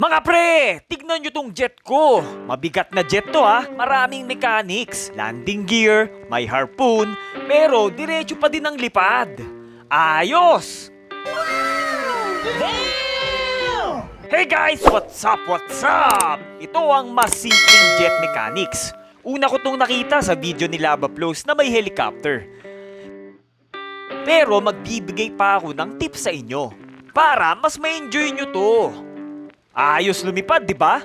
Mga pre, tignan nyo tong jet ko. Mabigat na jet to ha. Maraming mechanics, landing gear, may harpoon, pero diretso pa din ang lipad. Ayos! Hey guys, what's up, what's up? Ito ang mas jet mechanics. Una ko tong nakita sa video ni Lava Flows na may helicopter. Pero magbibigay pa ako ng tips sa inyo para mas ma-enjoy nyo to. Ayos lumipad, di ba?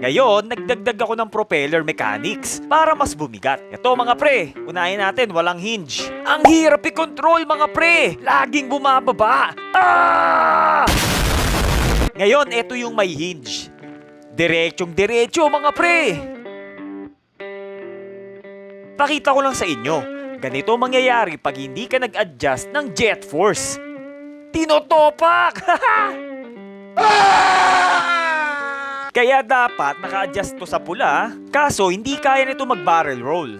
Ngayon, nagdagdag ako ng propeller mechanics para mas bumigat. Ito mga pre, unahin natin, walang hinge. Ang hirap i-control mga pre, laging bumababa. Ah! Ngayon, ito yung may hinge. Diretsong diretso mga pre. Pakita ko lang sa inyo, ganito mangyayari pag hindi ka nag-adjust ng jet force. Tinotopak! Kaya dapat naka-adjust to sa pula, kaso hindi kaya nito mag-barrel roll.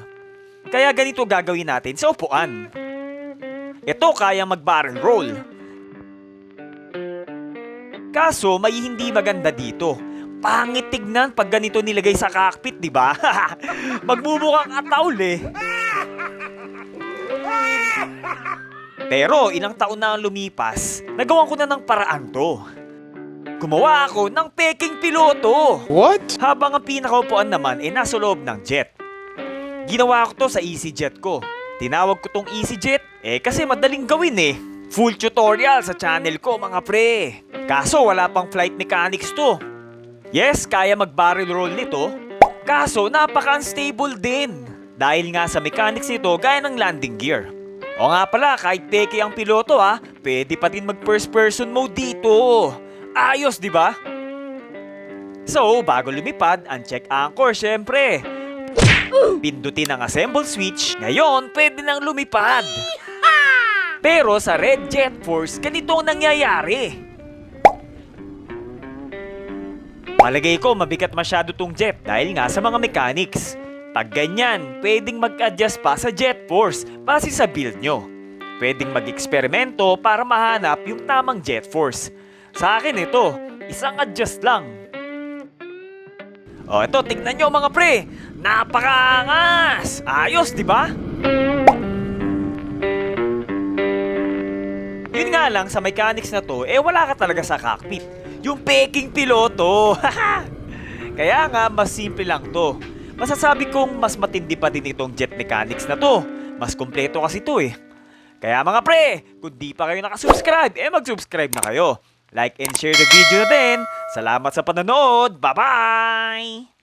Kaya ganito gagawin natin sa upuan. Ito kaya mag-barrel roll. Kaso may hindi maganda dito. Pangit tignan pag ganito nilagay sa cockpit, di ba? Magmumukhang ataul eh. Pero ilang taon na ang lumipas, nagawan ko na ng paraan to. Gumawa ako ng peking piloto. What? Habang ang pinakaupuan naman ay nasa loob ng jet. Ginawa ko to sa EasyJet ko. Tinawag ko tong EasyJet eh kasi madaling gawin eh. Full tutorial sa channel ko mga pre. Kaso wala pang flight mechanics to. Yes, kaya mag-barrel roll nito. Kaso napaka-unstable din. Dahil nga sa mechanics nito gaya ng landing gear. O nga pala, kahit peke ang piloto ha, pwede pa din mag first person mode dito. Ayos, di ba? So, bago lumipad, uncheck anchor syempre. Pindutin ang assemble switch. Ngayon, pwede nang lumipad. Pero sa Red Jet Force, ganito ang nangyayari. Malagay ko mabigat masyado tong jet dahil nga sa mga mechanics. Pag ganyan, pwedeng mag-adjust pa sa jet force base sa build nyo. Pwedeng mag-eksperimento para mahanap yung tamang jet force. Sa akin ito, isang adjust lang. O ito, tignan nyo mga pre. Napakaangas! Ayos, di ba? Yun nga lang, sa mechanics na to, eh wala ka talaga sa cockpit. Yung peking piloto. Kaya nga, mas simple lang to. Masasabi kong mas matindi pa din itong jet mechanics na to. Mas kompleto kasi to eh. Kaya mga pre, kung di pa kayo nakasubscribe, eh mag-subscribe na kayo. Like and share the video na din. Salamat sa panonood. Bye-bye!